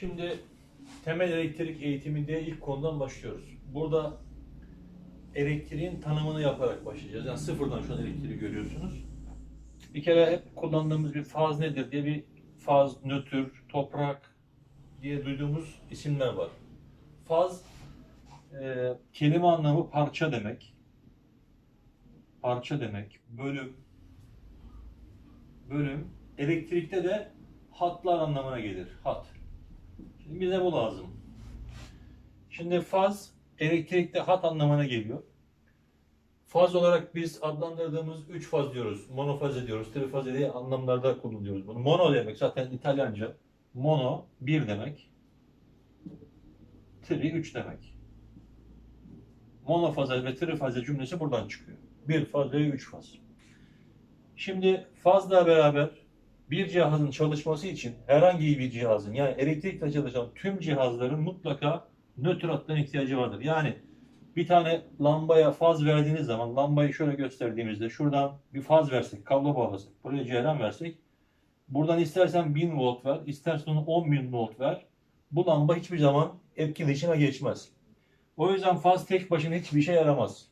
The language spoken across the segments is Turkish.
Şimdi temel elektrik eğitiminde ilk konudan başlıyoruz. Burada elektriğin tanımını yaparak başlayacağız. Yani sıfırdan şu an elektriği görüyorsunuz. Bir kere hep kullandığımız bir faz nedir diye bir faz, nötr, toprak diye duyduğumuz isimler var. Faz e, kelime anlamı parça demek. Parça demek, bölüm. Bölüm. Elektrikte de hatlar anlamına gelir. Hat. Şimdi bize bu lazım. Şimdi faz elektrikte hat anlamına geliyor. Faz olarak biz adlandırdığımız üç faz diyoruz. Monofaze diyoruz, trifaze diye anlamlarda kullanıyoruz bunu. Mono demek zaten İtalyanca. Mono bir demek. Tri üç demek. Monofaze ve trifaze cümlesi buradan çıkıyor. Bir faz ve üç faz. Şimdi fazla beraber bir cihazın çalışması için herhangi bir cihazın yani elektrikle çalışan tüm cihazların mutlaka nötr hatlarına ihtiyacı vardır. Yani bir tane lambaya faz verdiğiniz zaman lambayı şöyle gösterdiğimizde şuradan bir faz versek, kablo bağlasak, buraya ceyran versek buradan istersen 1000 volt ver, istersen 10.000 volt ver. Bu lamba hiçbir zaman etkileşime geçmez. O yüzden faz tek başına hiçbir şey yaramaz.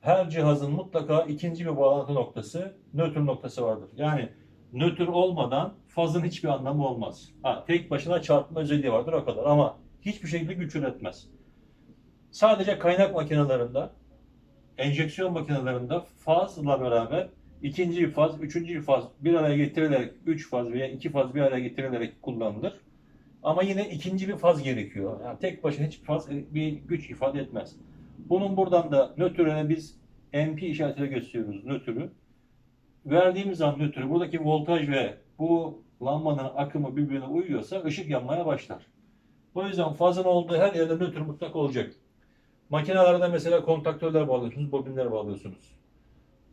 Her cihazın mutlaka ikinci bir bağlantı noktası, nötr noktası vardır. Yani nötr olmadan fazın hiçbir anlamı olmaz. Ha, tek başına çarpma özelliği vardır o kadar ama hiçbir şekilde güç üretmez. Sadece kaynak makinelerinde, enjeksiyon makinelerinde fazla beraber ikinci faz, üçüncü faz bir araya getirilerek, üç faz veya iki faz bir araya getirilerek kullanılır. Ama yine ikinci bir faz gerekiyor. Yani tek başına hiçbir faz bir güç ifade etmez. Bunun buradan da nötrüne biz MP işaretiyle gösteriyoruz nötrü. Verdiğimiz zaman nötrü buradaki voltaj ve bu lambanın akımı birbirine uyuyorsa ışık yanmaya başlar. O yüzden fazın olduğu her yerde nötr mutlak olacak. Makinelerde mesela kontaktörler bağlıyorsunuz, bobinler bağlıyorsunuz.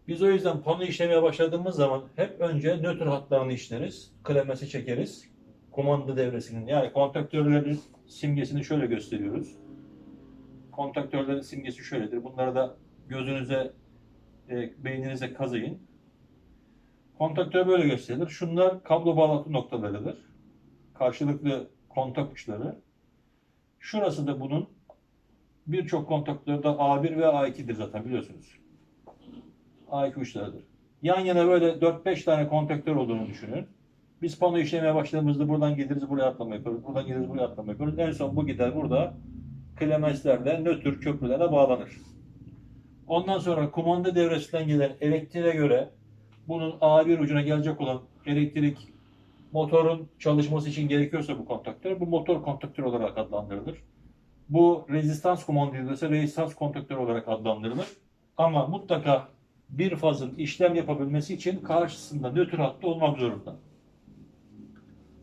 Biz o yüzden pano işlemeye başladığımız zaman hep önce nötr hatlarını işleriz, klemesi çekeriz. Kumanda devresinin yani kontaktörlerin simgesini şöyle gösteriyoruz. Kontaktörlerin simgesi şöyledir. Bunları da gözünüze, e, beyninize kazıyın. Kontaktör böyle gösterilir. Şunlar kablo bağlantı noktalarıdır. Karşılıklı kontak uçları. Şurası da bunun birçok kontaktörde A1 ve A2'dir zaten biliyorsunuz. A2 uçlarıdır. Yan yana böyle 4-5 tane kontaktör olduğunu düşünün. Biz pano işlemeye başladığımızda buradan geliriz buraya atlama yapıyoruz. Buradan geliriz buraya atlama yapıyoruz. En son bu gider burada klemenslerle nötr köprülere bağlanır. Ondan sonra kumanda devresinden gelen elektriğe göre bunun A1 ucuna gelecek olan elektrik motorun çalışması için gerekiyorsa bu kontaktör, bu motor kontaktör olarak adlandırılır. Bu rezistans kumandası rezistans kontaktör olarak adlandırılır. Ama mutlaka bir fazın işlem yapabilmesi için karşısında nötr hattı olmak zorunda.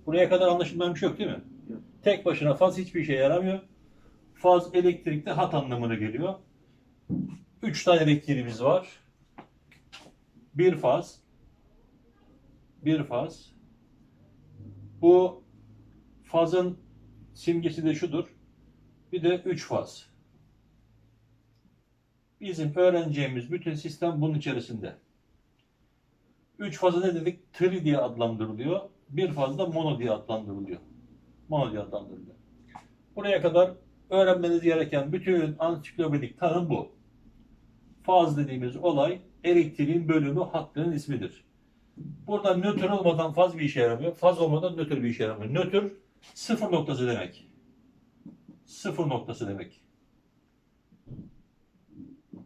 Buraya kadar anlaşılmayan bir şey yok değil mi? Yok. Tek başına faz hiçbir işe yaramıyor. Faz elektrikte hat anlamına geliyor. Üç tane elektriğimiz var. Bir faz. Bir faz. Bu fazın simgesi de şudur. Bir de üç faz. Bizim öğreneceğimiz bütün sistem bunun içerisinde. Üç fazı ne dedik? Tri diye adlandırılıyor. Bir faz da mono diye adlandırılıyor. Mono diye adlandırılıyor. Buraya kadar öğrenmeniz gereken bütün ansiklopedik tanım bu. Faz dediğimiz olay elektriğin bölümü hattının ismidir. Burada nötr olmadan faz bir işe yaramıyor. Faz olmadan nötr bir işe yaramıyor. Nötr sıfır noktası demek. Sıfır noktası demek.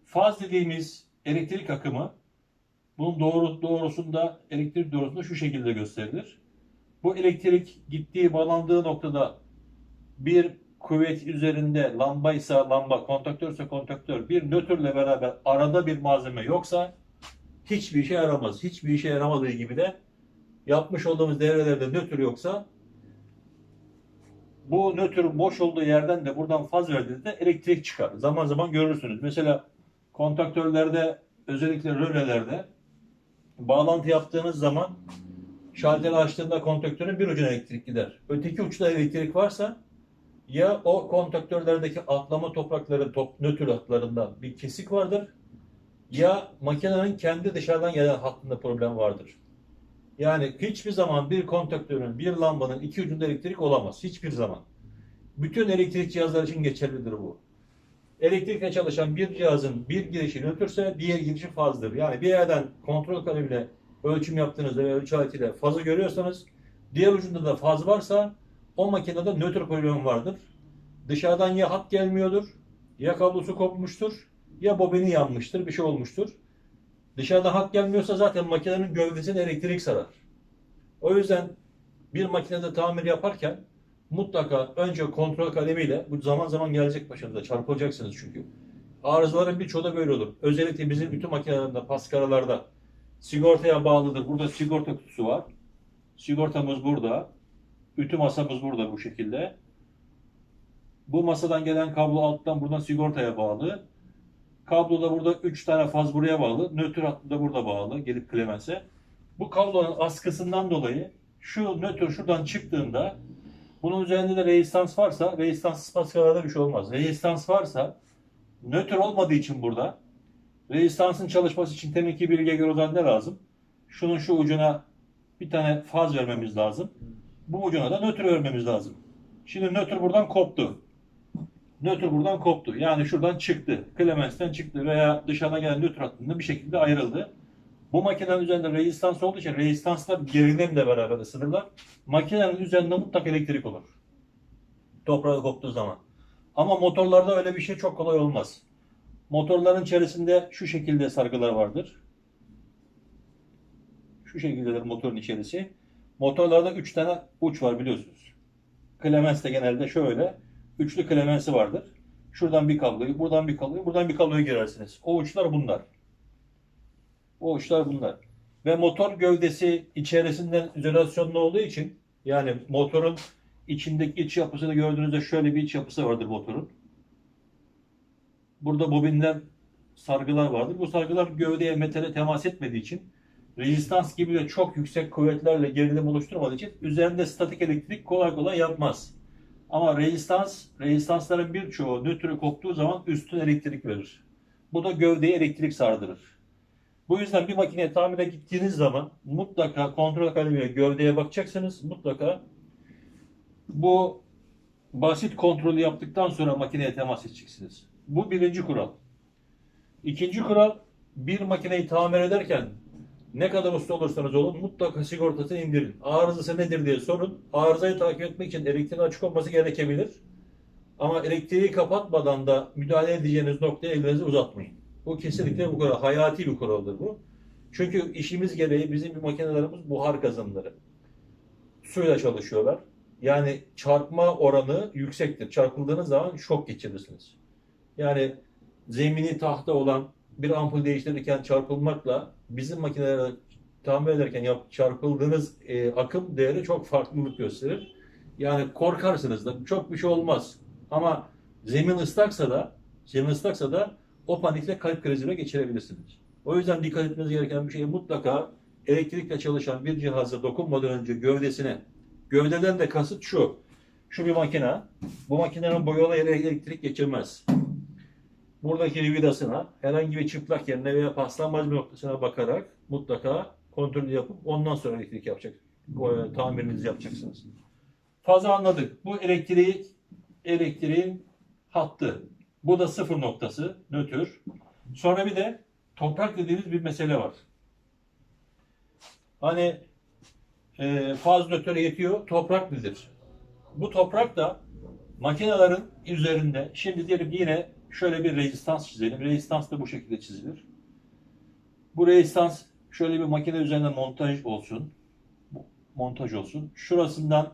Faz dediğimiz elektrik akımı bunun doğru, doğrusunda elektrik doğrusunda şu şekilde gösterilir. Bu elektrik gittiği bağlandığı noktada bir kuvvet üzerinde lamba ise lamba, kontaktör ise kontaktör bir nötrle beraber arada bir malzeme yoksa hiçbir işe yaramaz. Hiçbir işe yaramadığı gibi de yapmış olduğumuz devrelerde nötr yoksa bu nötr boş olduğu yerden de buradan faz verdiğinizde elektrik çıkar. Zaman zaman görürsünüz. Mesela kontaktörlerde özellikle rölelerde bağlantı yaptığınız zaman şalteri açtığında kontaktörün bir ucuna elektrik gider. Öteki uçta elektrik varsa ya o kontaktörlerdeki atlama toprakları top, nötr hatlarında bir kesik vardır ya makinenin kendi dışarıdan gelen hattında problem vardır. Yani hiçbir zaman bir kontaktörün, bir lambanın iki ucunda elektrik olamaz. Hiçbir zaman. Bütün elektrik cihazları için geçerlidir bu. Elektrikle çalışan bir cihazın bir girişi nötrse diğer girişi fazdır. Yani bir yerden kontrol kalemiyle ölçüm yaptığınızda ve ölçü aletiyle fazı görüyorsanız diğer ucunda da faz varsa o makinede nötr problemi vardır. Dışarıdan ya hat gelmiyordur, ya kablosu kopmuştur, ya bobini yanmıştır, bir şey olmuştur. Dışarıdan hat gelmiyorsa zaten makinenin gövdesine elektrik sarar. O yüzden bir makinede tamir yaparken mutlaka önce kontrol kalemiyle, bu zaman zaman gelecek başınıza, çarpılacaksınız çünkü. Arızaların birçoğu da böyle olur. Özellikle bizim bütün makinelerinde, paskaralarda sigortaya bağlıdır. Burada sigorta kutusu var. Sigortamız burada. Ütü masamız burada bu şekilde. Bu masadan gelen kablo alttan buradan sigortaya bağlı. Kablo da burada 3 tane faz buraya bağlı. Nötr hattı da burada bağlı. Gelip Clemens'e. Bu kablonun askısından dolayı şu nötr şuradan çıktığında bunun üzerinde de rezistans varsa rezistanssız paskalarda bir şey olmaz. Rezistans varsa nötr olmadığı için burada rezistansın çalışması için demek ki bilgiye göre o zaman ne lazım? Şunun şu ucuna bir tane faz vermemiz lazım. Bu ucuna da nötr vermemiz lazım. Şimdi nötr buradan koptu. Nötr buradan koptu. Yani şuradan çıktı. Clemens'ten çıktı veya dışarıdan gelen nötr hattında bir şekilde ayrıldı. Bu makinenin üzerinde rezistans olduğu için rezistanslar gerilimle beraber ısınırlar. Makinenin üzerinde mutlaka elektrik olur. Toprağı koptuğu zaman. Ama motorlarda öyle bir şey çok kolay olmaz. Motorların içerisinde şu şekilde sargılar vardır. Şu şekildedir motorun içerisi. Motorlarda 3 tane uç var biliyorsunuz. Clemens de genelde şöyle. Üçlü klemensi vardır. Şuradan bir kabloyu, buradan bir kabloyu, buradan bir kabloyu girersiniz. O uçlar bunlar. O uçlar bunlar. Ve motor gövdesi içerisinden izolasyonlu olduğu için yani motorun içindeki iç yapısını gördüğünüzde şöyle bir iç yapısı vardır motorun. Burada bobinler, sargılar vardır. Bu sargılar gövdeye, metale temas etmediği için rezistans gibi de çok yüksek kuvvetlerle gerilim oluşturmadığı için üzerinde statik elektrik kolay kolay yapmaz. Ama rezistans, rezistansların birçoğu nötrü koptuğu zaman üstün elektrik verir. Bu da gövdeye elektrik sardırır. Bu yüzden bir makineye tamire gittiğiniz zaman mutlaka kontrol kalemiyle gövdeye bakacaksınız. Mutlaka bu basit kontrolü yaptıktan sonra makineye temas edeceksiniz. Bu birinci kural. İkinci kural bir makineyi tamir ederken ne kadar usta olursanız olun mutlaka sigortasını indirin. Arızası nedir diye sorun. Arızayı takip etmek için elektriğin açık olması gerekebilir. Ama elektriği kapatmadan da müdahale edeceğiniz noktaya elinizi uzatmayın. Bu kesinlikle bu kadar hayati bir kuraldır bu. Çünkü işimiz gereği bizim bir makinelerimiz buhar kazanları. Suyla çalışıyorlar. Yani çarpma oranı yüksektir. Çarpıldığınız zaman şok geçirirsiniz. Yani zemini tahta olan bir ampul değiştirirken çarpılmakla bizim makinelere tamir ederken yap, çarpıldığınız e, akım değeri çok farklılık gösterir. Yani korkarsınız da çok bir şey olmaz. Ama zemin ıslaksa da zemin ıslaksa da o panikle kalp krizine geçirebilirsiniz. O yüzden dikkat etmeniz gereken bir şey mutlaka elektrikle çalışan bir cihaza dokunmadan önce gövdesine gövdeden de kasıt şu. Şu bir makine. Bu makinenin boyalı yere elektrik geçirmez buradaki vidasına herhangi bir çıplak yerine veya paslanmaz bir noktasına bakarak mutlaka kontrol yapıp ondan sonra elektrik yapacak. O, tamirinizi yapacaksınız. Fazla anladık. Bu elektrik elektriğin hattı. Bu da sıfır noktası, nötr. Sonra bir de toprak dediğimiz bir mesele var. Hani e, faz nötr yetiyor, toprak nedir? Bu toprak da makinelerin üzerinde, şimdi diyelim yine şöyle bir rezistans çizelim. Rezistans da bu şekilde çizilir. Bu rezistans şöyle bir makine üzerinde montaj olsun. Montaj olsun. Şurasından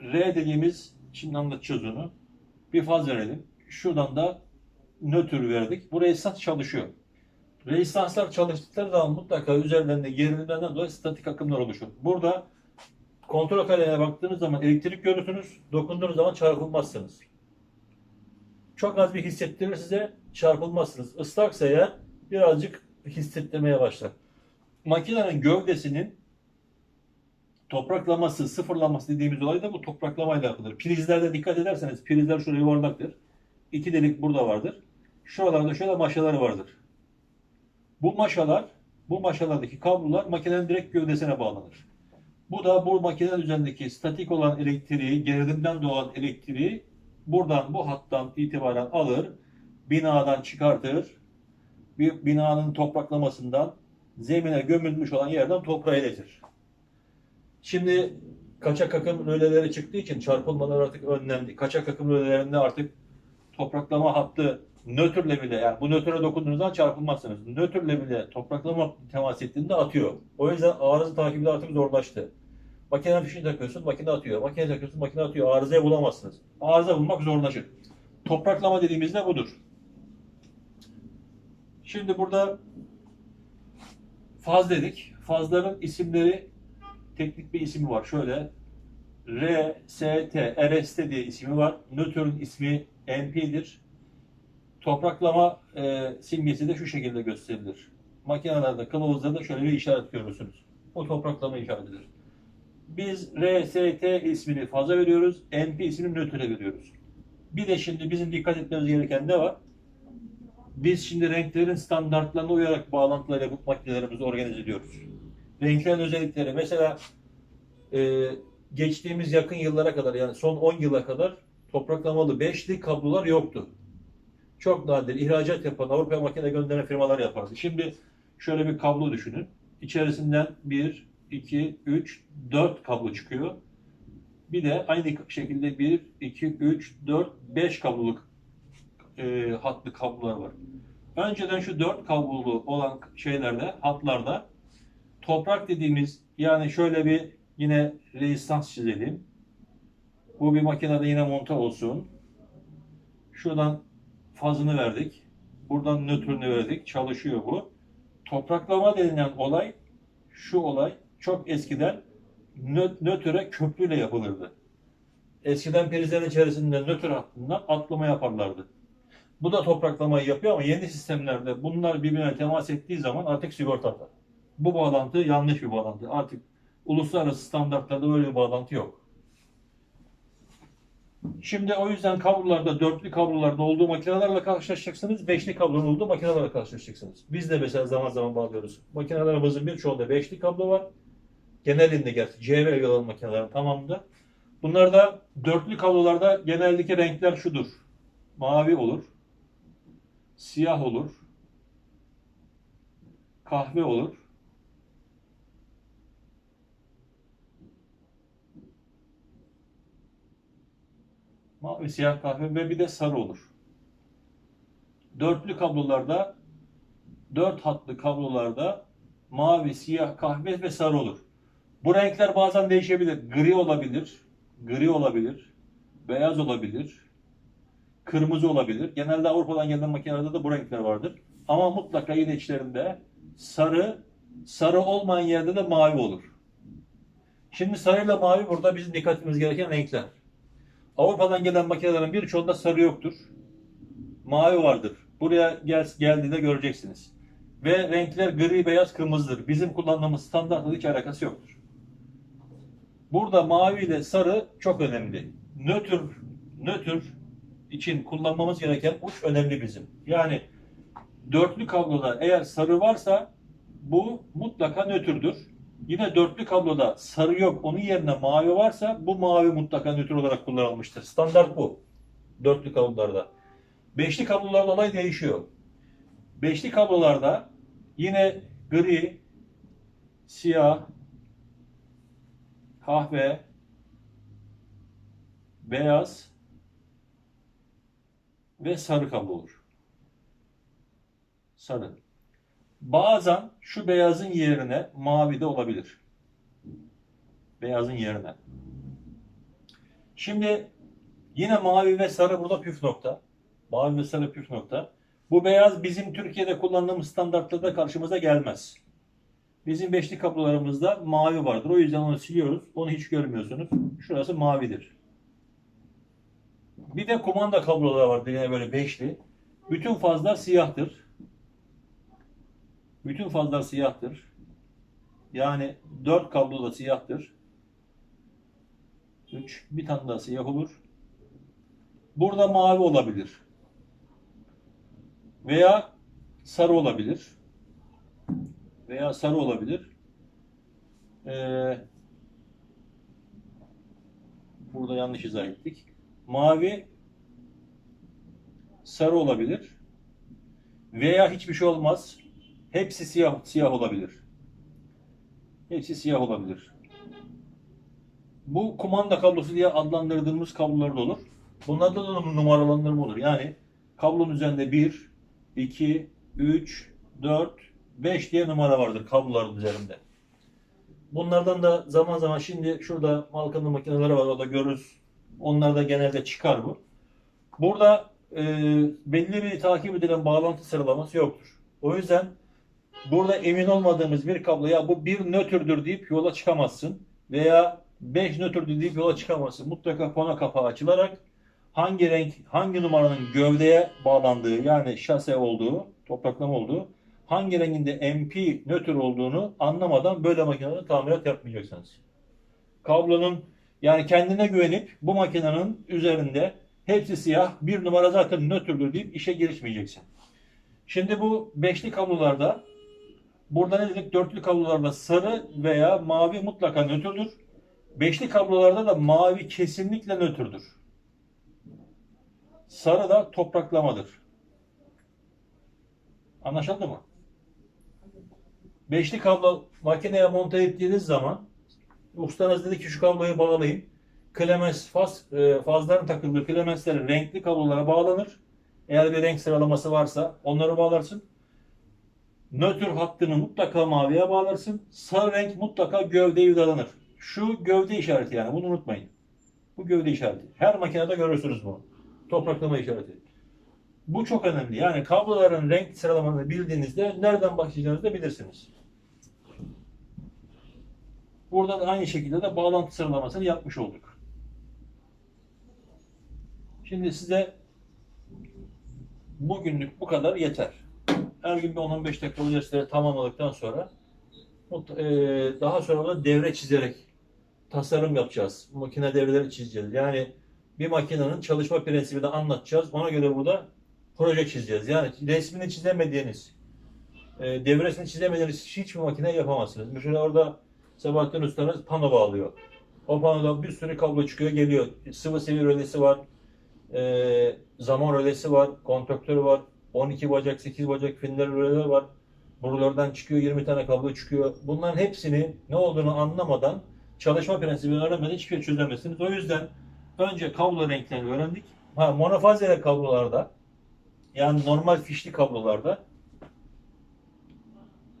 R dediğimiz, şimdi anlatacağız onu. Bir faz verelim. Şuradan da nötr verdik. Bu rezistans çalışıyor. Rezistanslar çalıştıkları zaman mutlaka üzerlerinde gerilimlerden dolayı statik akımlar oluşur. Burada kontrol kalemine baktığınız zaman elektrik görürsünüz. Dokunduğunuz zaman çarpılmazsınız. Çok az bir hissettirir size çarpılmazsınız. Islaksa eğer birazcık hissettirmeye başlar. Makinenin gövdesinin topraklaması, sıfırlaması dediğimiz olay da bu topraklamayla yapılır. Prizlerde dikkat ederseniz prizler şurada yuvarlaktır. İki delik burada vardır. Şuralarda şöyle maşalar vardır. Bu maşalar Bu maşalardaki kablolar makinenin direkt gövdesine bağlanır. Bu da bu makinenin üzerindeki statik olan elektriği, geriliminden doğan elektriği buradan bu hattan itibaren alır, binadan çıkartır, bir binanın topraklamasından zemine gömülmüş olan yerden toprağa iletir. Şimdi kaçak akım röleleri çıktığı için çarpılmalar artık önlendi. Kaçak akım rölelerinde artık topraklama hattı nötrle bile yani bu nötre dokunduğunuzda çarpılmazsınız. Nötrle bile topraklama temas ettiğinde atıyor. O yüzden arıza takibi de artık zorlaştı. Makine fişini takıyorsun, makine atıyor. Makine takıyorsun, makine atıyor. Arızayı bulamazsınız. Arıza bulmak zorlaşır. Topraklama dediğimizde budur. Şimdi burada faz dedik. Fazların isimleri teknik bir ismi var. Şöyle R, S, T, RST diye ismi var. Nötrün ismi NP'dir. Topraklama e, simgesi de şu şekilde gösterilir. Makinelerde, kılavuzlarda şöyle bir işaret görürsünüz. Bu topraklama işaretidir. Biz R, S, T ismini faza veriyoruz. NP ismini nötre veriyoruz. Bir de şimdi bizim dikkat etmemiz gereken ne var? Biz şimdi renklerin standartlarına uyarak bağlantılarıyla bu makinelerimizi organize ediyoruz. Renklerin özellikleri mesela e, geçtiğimiz yakın yıllara kadar yani son 10 yıla kadar topraklamalı beşli kablolar yoktu. Çok nadir ihracat yapan Avrupa makine gönderen firmalar yapardı. Şimdi şöyle bir kablo düşünün. İçerisinden 1, 2, 3, 4 kablo çıkıyor. Bir de aynı şekilde 1, 2, 3, 4, 5 kabloluk e, hatlı kablolar var. Önceden şu 4 kablolu olan şeylerde, hatlarda toprak dediğimiz yani şöyle bir yine rezistans çizelim. Bu bir makinede yine monte olsun. Şuradan fazını verdik. Buradan nötrünü verdik. Çalışıyor bu. Topraklama denilen olay şu olay çok eskiden nö- nötre köprüyle yapılırdı. Eskiden prizlerin içerisinde nötr hattından atlama yaparlardı. Bu da topraklamayı yapıyor ama yeni sistemlerde bunlar birbirine temas ettiği zaman artık sigorta atar. Bu bağlantı yanlış bir bağlantı. Artık uluslararası standartlarda böyle bir bağlantı yok. Şimdi o yüzden kablolarda, dörtlü kablolarda olduğu makinelerle karşılaşacaksınız, beşli kablonun olduğu makinelerle karşılaşacaksınız. Biz de mesela zaman zaman bağlıyoruz. Makinelerimizin birçoğunda beşli kablo var. Genelinde gerçi CV olan makinelerin tamamında. Bunlarda dörtlü kablolarda genellikle renkler şudur. Mavi olur, siyah olur, kahve olur, mavi, siyah, kahve ve bir de sarı olur. Dörtlü kablolarda, dört hatlı kablolarda mavi, siyah, kahve ve sarı olur. Bu renkler bazen değişebilir. Gri olabilir, gri olabilir, beyaz olabilir, kırmızı olabilir. Genelde Avrupa'dan gelen makinelerde de bu renkler vardır. Ama mutlaka yine içlerinde sarı, sarı olmayan yerde de mavi olur. Şimdi sarıyla mavi burada bizim dikkatimiz gereken renkler. Avrupa'dan gelen makinelerin birçoğunda sarı yoktur. Mavi vardır. Buraya gel, geldiğinde göreceksiniz. Ve renkler gri, beyaz, kırmızıdır. Bizim kullandığımız standartla hiç alakası yoktur. Burada mavi ile sarı çok önemli. Nötr, nötr için kullanmamız gereken uç önemli bizim. Yani dörtlü kabloda eğer sarı varsa bu mutlaka nötrdür. Yine dörtlü kabloda sarı yok, onun yerine mavi varsa bu mavi mutlaka nötr olarak kullanılmıştır. Standart bu. Dörtlü kablolarda. Beşli kablolarda olay değişiyor. Beşli kablolarda yine gri, siyah, kahve, beyaz ve sarı kablo olur. Sarı. Bazen şu beyazın yerine mavi de olabilir. Beyazın yerine. Şimdi yine mavi ve sarı burada püf nokta. Mavi ve sarı püf nokta. Bu beyaz bizim Türkiye'de kullandığımız standartlarda karşımıza gelmez. Bizim beşli kablolarımızda mavi vardır. O yüzden onu siliyoruz. Onu hiç görmüyorsunuz. Şurası mavidir. Bir de kumanda kabloları vardır yine böyle beşli. Bütün fazlar siyahtır. Bütün fazlar siyahtır. Yani 4 kablo da siyahtır. 3. Bir tane daha siyah olur. Burada mavi olabilir. Veya sarı olabilir. Veya sarı olabilir. Ee, burada yanlış izah ettik. Mavi sarı olabilir. Veya hiçbir şey olmaz. Hepsi siyah siyah olabilir. Hepsi siyah olabilir. Bu kumanda kablosu diye adlandırdığımız kablolar da olur. Bunlarda da numaralandırma olur. Yani kablonun üzerinde 1, 2, 3, 4, 5 diye numara vardır kabloların üzerinde. Bunlardan da zaman zaman şimdi şurada Malkan'ın makineleri var orada görürüz. Onlarda genelde çıkar bu. Burada e, belli bir takip edilen bağlantı sıralaması yoktur. O yüzden burada emin olmadığımız bir kabloya bu bir nötrdür deyip yola çıkamazsın. Veya 5 nötrdür deyip yola çıkamazsın. Mutlaka pano kapağı açılarak hangi renk, hangi numaranın gövdeye bağlandığı yani şase olduğu, topraklama olduğu, hangi renginde MP nötr olduğunu anlamadan böyle makinede tamirat yapmayacaksınız. Kablonun yani kendine güvenip bu makinenin üzerinde hepsi siyah bir numara zaten nötrdür deyip işe girişmeyeceksin. Şimdi bu beşli kablolarda burada ne dedik? Dörtlü kablolarda sarı veya mavi mutlaka nötrdür. Beşli kablolarda da mavi kesinlikle nötrdür. Sarı da topraklamadır. Anlaşıldı mı? Beşli kablo makineye monte ettiğiniz zaman ustanız dedi ki şu kabloyu bağlayın. Klemens faz, e, fazların takıldığı klemenslerin renkli kablolara bağlanır. Eğer bir renk sıralaması varsa onları bağlarsın. Nötr hattını mutlaka maviye bağlarsın. Sarı renk mutlaka gövdeye vidalanır. Şu gövde işareti yani bunu unutmayın. Bu gövde işareti. Her makinede görürsünüz bunu. Topraklama işareti. Bu çok önemli. Yani kabloların renk sıralamasını bildiğinizde nereden başlayacağınızı da bilirsiniz. Burada da aynı şekilde de bağlantı sıralamasını yapmış olduk. Şimdi size bugünlük bu kadar yeter. Her gün bir 10-15 dakika bu dersleri tamamladıktan sonra eee, daha sonra da devre çizerek tasarım yapacağız. Makine devreleri çizeceğiz. Yani bir makinenin çalışma prensibini anlatacağız. Ona göre burada proje çizeceğiz. Yani resmini çizemediğiniz, e, devresini çizemediğiniz hiçbir makine yapamazsınız. Mesela orada Sebahattin Usta'nız pano bağlıyor. O panoda bir sürü kablo çıkıyor geliyor. Sıvı sivri rölesi var. E, zaman rölesi var. Kontaktörü var. 12 bacak, 8 bacak finler röleleri var. Buralardan çıkıyor 20 tane kablo çıkıyor. Bunların hepsini ne olduğunu anlamadan çalışma prensibini öğrenmeden hiçbir şey çözemezsiniz. O yüzden önce kablo renklerini öğrendik. Ha, monofazeli kablolarda yani normal fişli kablolarda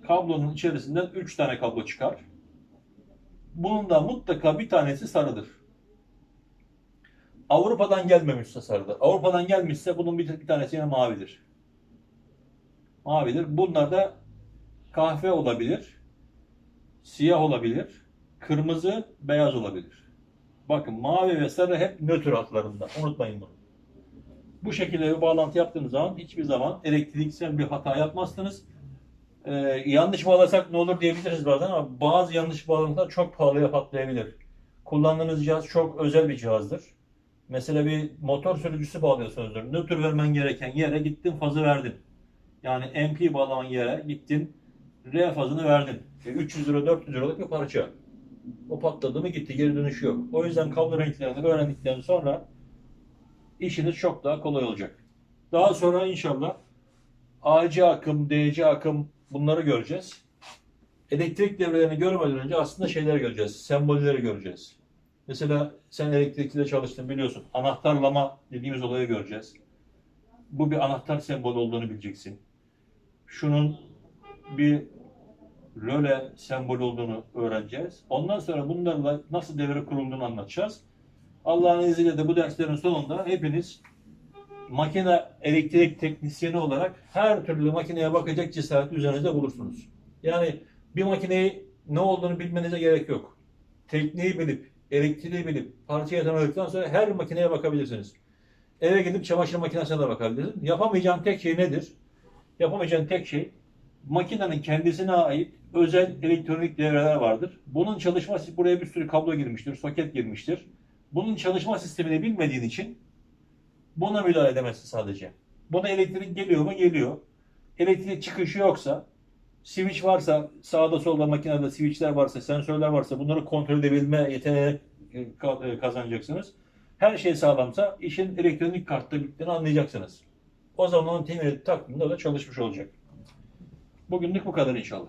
kablonun içerisinden 3 tane kablo çıkar. Bunun da mutlaka bir tanesi sarıdır. Avrupa'dan gelmemişse sarıdır. Avrupa'dan gelmişse bunun bir, bir tanesi yine mavidir. Mavidir. Bunlar da kahve olabilir, siyah olabilir, kırmızı, beyaz olabilir. Bakın mavi ve sarı hep nötr hatlarında. Unutmayın bunu. Bu şekilde bir bağlantı yaptığınız zaman hiçbir zaman elektriksel bir hata yapmazsınız. Ee, yanlış bağlasak ne olur diyebiliriz bazen ama bazı yanlış bağlantılar çok pahalıya patlayabilir. Kullandığınız cihaz çok özel bir cihazdır. Mesela bir motor sürücüsü bağlıyorsunuzdur. Nötr vermen gereken yere gittin fazı verdin. Yani MP bağlaman yere gittin R fazını verdin. E, 300 lira 400 liralık bir parça. O patladı mı gitti geri dönüşü yok. O yüzden kablo renklerini öğrendikten sonra işiniz çok daha kolay olacak. Daha sonra inşallah AC akım, DC akım bunları göreceğiz. Elektrik devrelerini görmeden önce aslında şeyleri göreceğiz. Sembolleri göreceğiz. Mesela sen elektrikçide çalıştın biliyorsun. Anahtarlama dediğimiz olayı göreceğiz. Bu bir anahtar sembolü olduğunu bileceksin. Şunun bir röle sembolü olduğunu öğreneceğiz. Ondan sonra bunlarla nasıl devre kurulduğunu anlatacağız. Allah'ın izniyle de bu derslerin sonunda hepiniz makine elektrik teknisyeni olarak her türlü makineye bakacak cesareti üzerinizde bulursunuz. Yani bir makineyi ne olduğunu bilmenize gerek yok. Tekniği bilip, elektriği bilip, parçayı tanıdıktan sonra her makineye bakabilirsiniz. Eve gidip çamaşır makinesine de bakabilirsiniz. Yapamayacağın tek şey nedir? Yapamayacağın tek şey makinenin kendisine ait özel elektronik devreler vardır. Bunun çalışma buraya bir sürü kablo girmiştir, soket girmiştir. Bunun çalışma sistemini bilmediğin için buna müdahale edemezsin sadece. Buna elektrik geliyor mu? Geliyor. Elektrik çıkışı yoksa switch varsa, sağda solda makinede switchler varsa, sensörler varsa bunları kontrol edebilme yeteneği e, ka- kazanacaksınız. Her şey sağlamsa işin elektronik kartta bittiğini anlayacaksınız. O zaman onun temeli da çalışmış olacak. Bugünlük bu kadar inşallah.